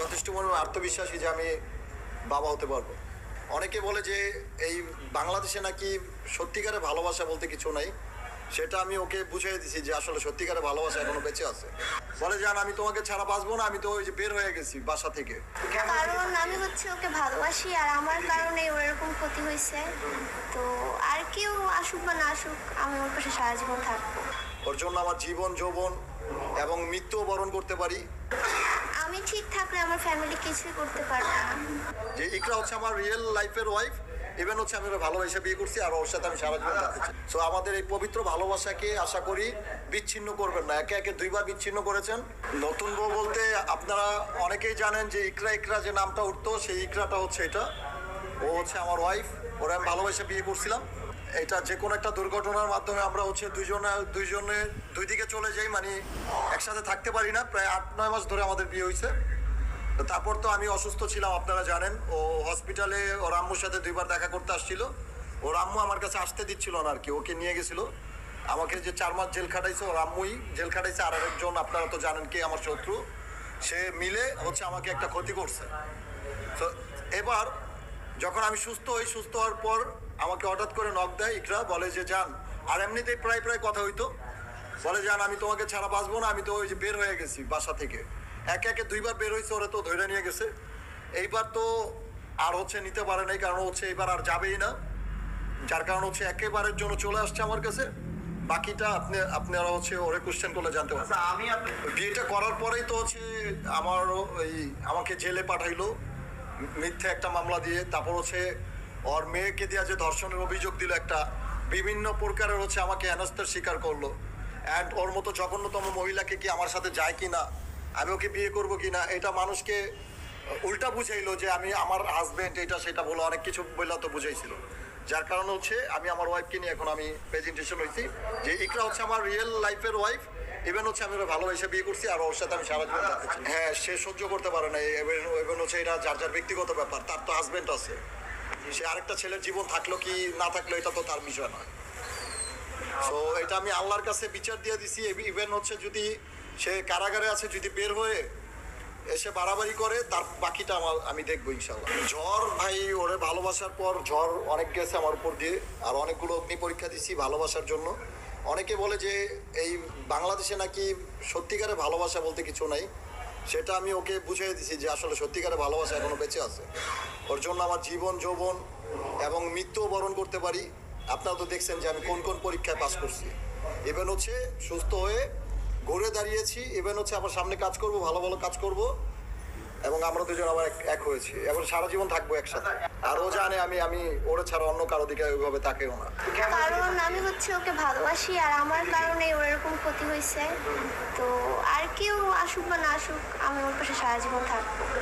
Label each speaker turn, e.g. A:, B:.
A: যথেষ্ট পরিমাণ আত্মবিশ্বাসী যে আমি বাবা হতে পারব। অনেকে বলে যে এই বাংলাদেশে নাকি সত্যিকারের ভালোবাসা বলতে কিছু নাই। সেটা আমি ওকে বুঝিয়ে দিছি যে আসলে সত্যিকারের ভালোবাসা এখনও বেঁচে আছে। বলে জান আমি তোমাকে ছাড়া বাঁচবো না আমি তো ওই যে বের হয়ে গেছি বাসা থেকে।
B: কারণ আমি হচ্ছে ওকে ভালোবাসি আর আমার কারণে ওর এরকম ক্ষতি হয়েছে। তো আর কেউ আসুক বা না আসুক আমি ওর পাশে সারা জীবন থাকব।
A: ওর জন্য আমার জীবন যৌবন এবং মৃত্যুও বরণ করতে পারি।
B: আমি ঠিক থাকলে আমার ফ্যামিলি কিছুই করতে পারবে না।
A: যে ইকরা হচ্ছে আমার রিয়েল লাইফের ওয়াইফ ইভেন হচ্ছে আমি ওরা ভালোবাসা বিয়ে করছি আর ওর সাথে আমি সারা জীবন থাকতে চাই। সো আমাদের এই পবিত্র ভালোবাসাকে আশা করি বিচ্ছিন্ন করবেন না। একে একে দুইবার বিচ্ছিন্ন করেছেন। নতুন বউ বলতে আপনারা অনেকেই জানেন যে ইকরা ইকরা যে নামটা উঠতো সেই ইকরাটা হচ্ছে এটা। ও হচ্ছে আমার ওয়াইফ ওরা আমি ভালোবাসা বিয়ে করছিলাম। এটা যে কোনো একটা দুর্ঘটনার মাধ্যমে আমরা হচ্ছে দুইজনে দুইজনে দুই দিকে চলে যাই মানে একসাথে থাকতে পারি না। প্রায় আট, নয় মাস ধরে আমাদের বিয়ে হয়েছে তারপর তো আমি অসুস্থ ছিলাম, আপনারা জানেন। ও হসপিটালে ও রাম্মুর সাথে দুইবার দেখা করতে আসছিল। ও রাম্মু আমার কাছে আসতে দিচ্ছিল না আর কি, ওকে নিয়ে গেছিল। আমাকে যে চার মাস জেল খাটাইছে, ও রাম্মুই জেল খাটাইছে। আর একজন আপনারা তো জানেন কে আমার শত্রু। সে মিলে হচ্ছে আমাকে একটা ক্ষতি করছে। তো এবার যখন আমি সুস্থ হই সুস্থ হওয়ার পর আমাকে হঠাৎ করে নক দেয় ইকরা বলে যে যান আর এমনিতেই প্রায় প্রায় কথা হইতো। বলে যান আমি তোমাকে ছাড়া বাঁচবো না আমি তো ওই যে বের হয়ে গেছি বাসা থেকে। একে একে দুইবার বের হয়েছে ওরা তো ধরে নিয়ে গেছে। এইবার তো আর হচ্ছে নিতে পারে নাই কারণ হচ্ছে এবার আর যাবেই না। যার কারণ হচ্ছে একেবারের জন্য চলে আসছে আমার কাছে। বাকিটা আপনি আপনারা হচ্ছে ওরে কোশ্চেন করলে জানতে পারবেন।
C: আচ্ছা আমি
A: বিয়েটা করার পরেই তো হচ্ছে আমার ওই আমাকে জেলে পাঠাইলো। মিথ্যে একটা মামলা দিয়ে, তারপর হচ্ছে ওর মেয়েকে দিয়ে যে ধর্ষণের অভিযোগ দিল একটা, বিভিন্ন প্রকারের হচ্ছে আমাকে হেনস্থার স্বীকার করল। অ্যান্ড ওর মতো জঘন্যতম মহিলাকে কি আমার সাথে যায় কি না আমি ওকে বিয়ে করব কি না এটা মানুষকে উল্টা বুঝাইলো যে আমি আমার হাজব্যান্ড এটা সেটা বলো অনেক কিছু বললা তো বুঝাইছিল। যার কারণে হচ্ছে আমি আমার ওয়াইফকে নিয়ে এখন আমি প্রেজেন্টেশন হয়েছি যে ইকরা হচ্ছে আমার রিয়েল লাইফের ওয়াইফ ইভেন হচ্ছে আমি ভালোবাসা বিয়ে করছি, আর ওর সাথে আমি সারা জীবন হ্যাঁ সে সহ্য করতে পারে না ইভেন হচ্ছে এটা যার যার ব্যক্তিগত ব্যাপার, তার তো হাজবেন্ড আছে। সে আরেকটা ছেলের জীবন থাকল কি না থাকল, এটা তো তার বিষয় নয়। সো এটা আমি আল্লাহর কাছে বিচার দিয়ে দিছি ইভেন হচ্ছে যদি সে কারাগারে আছে, যদি বের হয়ে এসে বাড়াবাড়ি করে, তার বাকিটা আমার আমি দেখব ইনশাল্লাহ জ্বর ভাই, ওরে ভালোবাসার পর জ্বর অনেক গেছে আমার উপর দিয়ে, আর অনেকগুলো অগ্নি পরীক্ষা দিছি ভালোবাসার জন্য। অনেকে বলে যে, এই বাংলাদেশে নাকি সত্যিকারের ভালোবাসা বলতে কিছু নাই। সেটা আমি ওকে বুঝিয়ে দিছি যে আসলে সত্যিকারের ভালোবাসা এখনও বেঁচে আছে। ওর জন্য আমার জীবন, যৌবন এবং মৃত্যু বরণ করতে পারি। আপনারা তো দেখছেন যে আমি কোন কোন পরীক্ষায় পাস করছি। ইভেন হচ্ছে সুস্থ হয়ে ঘুরে দাঁড়িয়েছি ইভেন হচ্ছে আমার সামনে কাজ করব, ভালো ভালো কাজ করব, এবং আমরা দুজন আবার এক- হয়েছি। এবং সারা জীবন থাকব একসাথে। আর ও জানে আমি আমি ওরা ছাড়া অন্য কারও দিকে ওইভাবে তাকেও না।
B: কারণ আমি হচ্ছে ওকে ভালোবাসি, আর আমার কারণে ওর এরকম ক্ষতি হয়েছে। তো আর কেউ আসুক বা না আসুক, আমি ওর পাশে সারা জীবন থাকব।